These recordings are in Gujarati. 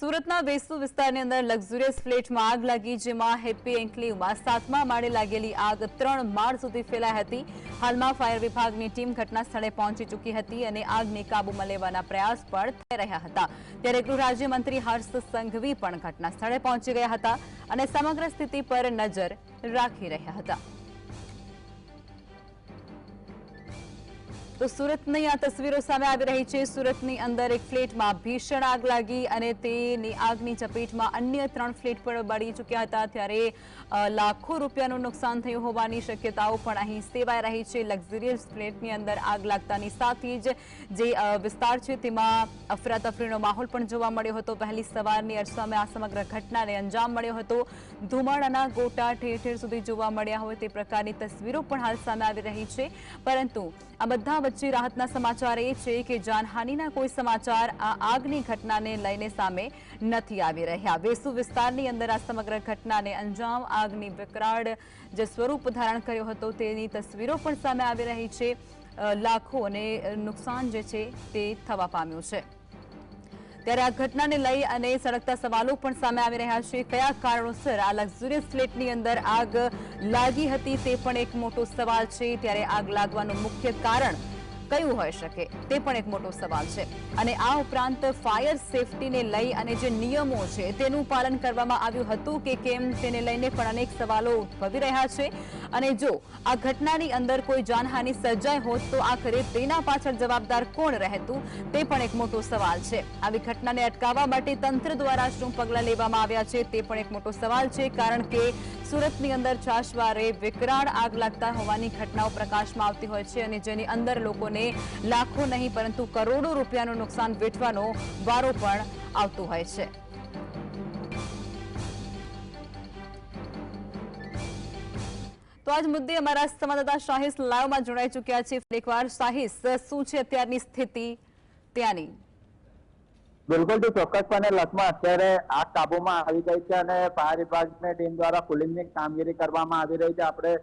સુરતના વેસુ વિસ્તારની અંદર લક્ઝુરિયસ ફ્લેટમાં આગ લાગી, જેમાં હેપી એન્કલેવમાં સાતમા માળે લાગેલી આગ ત્રણ માળ સુધી ફેલાઈ હતી. હાલમાં ફાયર વિભાગની ટીમ ઘટના સ્થળે પહોંચી ચૂકી હતી અને આગને કાબૂમાં લેવાના પ્રયાસ પણ થઈ રહ્યા હતા. ત્યારે ગૃહ રાજ્યમંત્રી હર્ષ સંઘવી પણ ઘટના સ્થળે પહોંચી ગયા હતા અને સમગ્ર સ્થિતિ પર નજર રાખી રહ્યા હતા. તો સુરતની આ તસવીરો સામે આવી રહી છે. સુરતની અંદર એક ફ્લેટમાં ભીષણ આગ લાગી અને તેની આગની ચપેટમાં અન્ય ત્રણ ફ્લેટ પણ બળી ચૂક્યા હતા. ત્યારે લાખો રૂપિયાનું નુકસાન થયું હોવાની શક્યતાઓ પણ અહીં સેવાઈ રહી છે. લક્ઝરિયસ ફ્લેટની અંદર આગ લાગતાની સાથે જ જે વિસ્તાર છે તેમાં અફરાતફરીનો માહોલ પણ જોવા મળ્યો હતો. પહેલી સવારની અરસામાં આ સમગ્ર ઘટનાને અંજામ મળ્યો હતો. ધુમાડાના ગોટા ઠેર ઠેર સુધી જોવા મળ્યા હોય તે પ્રકારની તસવીરો પણ હાલ સામે આવી રહી છે. પરંતુ આ બધા વચ્ચે રાહતના સમાચાર એ છે કે જાનહાનિના કોઈ સમાચાર આ આગની ઘટનાને લઈને સામે નથી આવી રહ્યા. વેસુ વિસ્તારની અંદર આ સમગ્ર ઘટનાને અંજામ આગની વિકરાળ જે સ્વરૂપ ધારણ કર્યો હતો તેની તસવીરો પણ સામે આવી રહી છે. લાખો અને નુકસાન જે છે તે થવા પામ્યું છે. ત્યારે આ ઘટનાને લઈ અને સળગતા સવાલો પણ સામે આવી રહ્યા છે. કયા કારણોસર આ લક્ઝુરિયસ ફ્લેટની અંદર આગ લાગી હતી તે પણ એક મોટો સવાલ છે. ત્યારે આગ લાગવાનું મુખ્ય કારણ કયું હોઈ શકે તે પણ એક મોટો સવાલ છે. અને આ ઉપરાંત ફાયર સેફટીને લઈ અને જે નિયમો છે તેનું પાલન કરવામાં આવ્યું હતું કે કેમ તેને લઈને પણ અનેક સવાલો ઉદ્ભવી રહ્યા છે. અને જો આ ઘટનાની અંદર કોઈ જાનહાનિ સર્જાઈ હોત તો આખરે તેના પાછળ જવાબદાર કોણ રહેતું તે પણ એક મોટો સવાલ છે. આવી ઘટનાને અટકાવવા માટે તંત્ર દ્વારા શું પગલાં લેવામાં આવ્યા છે તે પણ એક મોટો સવાલ છે, કારણ કે સુરતની અંદર છાશવારે વિકરાળ આગ લાગતા હોવાની ઘટનાઓ પ્રકાશમાં આવતી હોય છે અને જેની અંદર લોકોને લાખો નહીં પરંતુ કરોડો રૂપિયાનું નુકસાન વેઠવાનો વારો પણ આવતો હોય છે. તો આજ મુદ્દે અમારા સંવાદદાતા શાહીસ લાઈવમાં જોડાઈ ચૂક્યા છે. એકવાર શાહીસ, શું છે અત્યારની સ્થિતિ? ત્યાંની. બિલકુલ તો ચોક્કસપણે લખમાં અત્યારે આગ કાબુમાં આવી ગઈ છે અને ફાયર વિભાગની ટીમ દ્વારા કુલિંગની કામગીરી કરવામાં આવી રહી છે. આપણે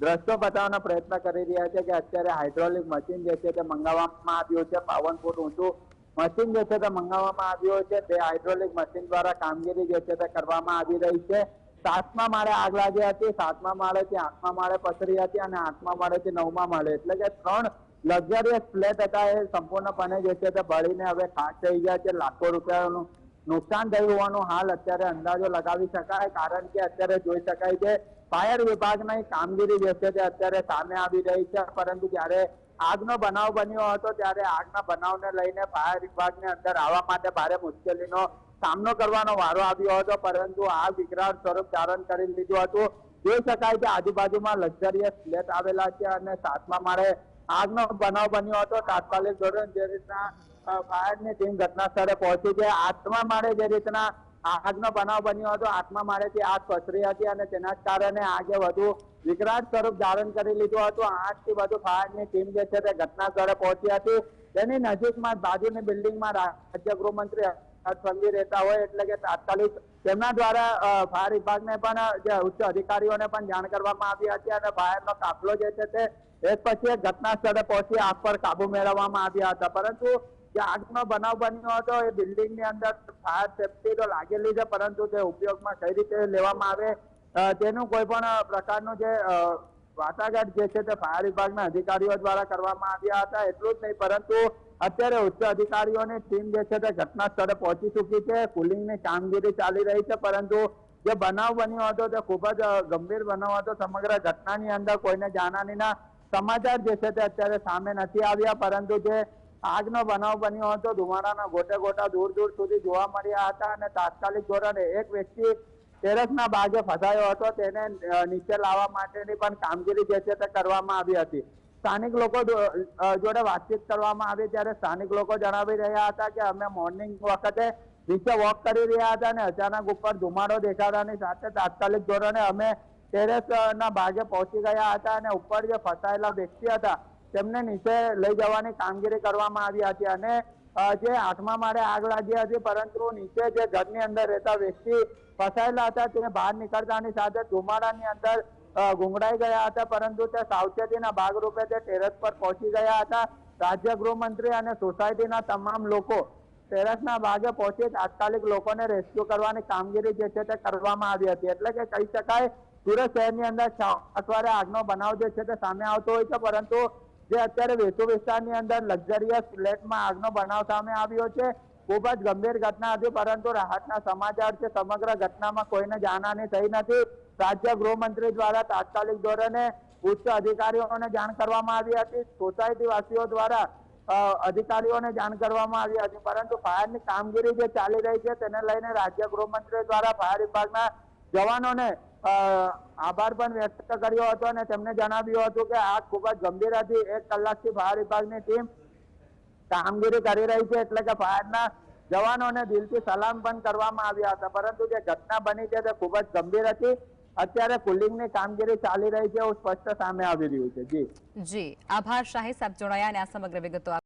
દ્રશ્યો બતાવવાનો પ્રયત્ન કરી રહ્યા છે કે અત્યારે હાઇડ્રોલિક મશીન જે છે તે મંગાવવામાં આવ્યું છે. બાવન ફૂટ ઊંચું મશીન જે છે તે મંગાવવામાં આવ્યું છે. તે હાઇડ્રોલિક મશીન દ્વારા કામગીરી જે છે તે કરવામાં આવી રહી છે. સાતમા માળે આગ લાગી હતી, સાતમા માળેથી આઠમા માળે પથરી હતી અને આઠમા માળેથી નવમા માળે. એટલે કે ત્રણ લક્ઝરિયસ ફ્લેટ હતા, એ સંપૂર્ણપણે જે છે તે ભળીને હવે ખાક થઈ ગયા છે. લાખો રૂપિયાનું નુકસાન થયું હોવાનું હાલ અત્યારે અંદાજો લગાવી શકાય, કારણ કે અત્યારે જોઈ શકાય છે ફાયર વિભાગની કામગીરી જે છે તે અત્યારે સામે આવી રહી છે. પરંતુ જ્યારે આગનો બનાવ બન્યો હતો, ત્યારે આગના બનાવને લઈને ફાયર વિભાગને અંદર આવવા માટે ભારે મુશ્કેલીનો સામનો કરવાનો વારો આવ્યો હતો, પરંતુ આ વિકરાળ સ્વરૂપ ધારણ કરી લીધું હતું. જોઈ શકાય કે આજુબાજુમાં લક્ઝરિયસ ફ્લેટ આવેલા છે અને સાતમા માળે આગનો બનાવ બન્યો હતો. તાત્કાલિક ધોરણ જે રીતના ફાયરની ટીમ ઘટના સ્થળે પહોંચી છે. આઠમા માળે જે રીતના આગનો બનાવ બન્યો હતો, આઠમા માળેથી આગ પસરી હતી અને તેના જ કારણે આગે વધુ વિકરાટ સ્વરૂપ ધારણ કરી લીધું હતું. આઠથી વધુ ફાયરની ટીમ જે છે તે ઘટના સ્થળે પહોંચી હતી. તેની નજીકમાં બાજુની બિલ્ડિંગમાં રાજ્ય ગૃહમંત્રી હર્ષ રહેતા હોય એટલે કે તાત્કાલિક તેમના દ્વારા ફાયર વિભાગને પણ જે ઉચ્ચ અધિકારીઓને પણ જાણ કરવામાં આવી હતી અને ફાયરનો કાફલો જે છે તે એક પછી એક ઘટના સ્થળે પહોંચી આગ પર કાબુ મેળવવામાં આવ્યા હતા. પરંતુ જે આગનો બનાવ બન્યો હતો, એ બિલ્ડિંગની અંદર ફાયર સેફટી તો લાગેલી છે, પરંતુ તે ઉપયોગમાં કઈ રીતે લેવામાં આવે તેનું કોઈ પણ પ્રકારનું જે વાટાઘાટ જે છે તે ફાયર વિભાગના અધિકારીઓ દ્વારા કરવામાં આવ્યા હતા. એટલું જ નહીં, પરંતુ અત્યારે ઉચ્ચ અધિકારીઓની ટીમ જે છે તે ઘટના સ્થળે પહોંચી ચૂકી છે. કુલિંગની કામગીરી ચાલી રહી છે, પરંતુ જે બનાવ બન્યો હતો તે ખૂબ જ ગંભીર બનાવ હતો. સમગ્ર ઘટનાની અંદર કોઈને જાનહાનીના સમાચાર જે છે તે અત્યારે સામે નથી આવ્યા, પરંતુ જે આગનો બનાવ બન્યો હતો, ધુમાડાના ગોટે ગોટા દૂર દૂર સુધી જોવા મળ્યા હતા અને તાત્કાલિક ધોરણે એક વ્યક્તિ ટેરેસના ભાગે ફસાયો હતો. તેને નીચે લાવવા માટેની પણ કામગીરી જે છે તે કરવામાં આવી હતી. સ્થાનિક લોકો જોડે વાતચીત કરવામાં આવી ત્યારે સ્થાનિક લોકો જણાવી રહ્યા હતા કે અમે મોર્નિંગ વખતે નીચે વોક કરી રહ્યા હતા અને અચાનક ઉપર ધુમાડો દેખાડવાની સાથે તાત્કાલિક ધોરણે અમે ટેરેસના ભાગે પહોંચી ગયા હતા અને ઉપર જે ફસાયેલા વ્યક્તિ હતા તેમને નીચે લઈ જવાની કામગીરી કરવામાં આવી હતી અને જે આઠમા માળે આગ લાગી હતી, પરંતુ નીચે જે ઘરની અંદર રહેતા વ્યક્તિ ફસાયેલા હતા, તેને બહાર નીકળતાની સાથે ધુમાડાની અંદર ગુંગળાઈ ગયા હતા, પરંતુ તે સાવચેતીના ભાગરૂપે તે ટેરેસ પર પહોંચી ગયા હતા. રાજ્ય ગૃહમંત્રી અને સોસાયટીના તમામ લોકો ટેરેસના ભાગે પહોંચી તાત્કાલિક લોકોને રેસ્ક્યુ કરવાની કામગીરી જે છે તે કરવામાં આવી હતી. એટલે કે કહી શકાય, સુરત શહેરની અંદર અઠવાડિયે આગનો બનાવ જે છે તે સામે આવતો હોય છે, પરંતુ જે અત્યારે વેસુ વિસ્તારની અંદર લક્ઝરિયસ ફ્લેટમાં આગનો બનાવ સામે આવ્યો છે. ખૂબ જ ગંભીર ઘટના હતી, પરંતુ રાહતના સમાચાર છે, સમગ્ર ઘટનામાં કોઈને જાનહાની થઈ નથી. રાજ્ય ગૃહમંત્રી દ્વારા તાત્કાલિક ધોરણે ઉચ્ચ અધિકારીઓને જાણ કરવામાં આવી હતી. સોસાયટી વાસીઓ દ્વારા અધિકારીઓને જાણ કરવામાં આવી હતી, પરંતુ ફાયરની કામગીરી જે ચાલી રહી છે, તેને લઈને રાજ્ય ગૃહમંત્રી દ્વારા ફાયર વિભાગના જવાનોને આભાર પણ વ્યક્ત કર્યો હતો અને તેમને જણાવ્યું હતું કે આગ ખૂબ જ ગંભીર હતી. એક કલાકથી ફાયર વિભાગની ટીમ કામગીરી કરી રહી છે એટલે કે ફાયરના જવાનોને દિલથી સલામ પણ કરવામાં આવ્યા હતા. પરંતુ જે ઘટના બની છે તે ખૂબ જ ગંભીર હતી. અત્યારે કુલિંગની કામગીરી ચાલી રહી છે એવું સ્પષ્ટ સામે આવી રહ્યું છે. જી. જી. આભાર શાહી સાહેબ જોડાયા અને આ સમગ્ર વિગતો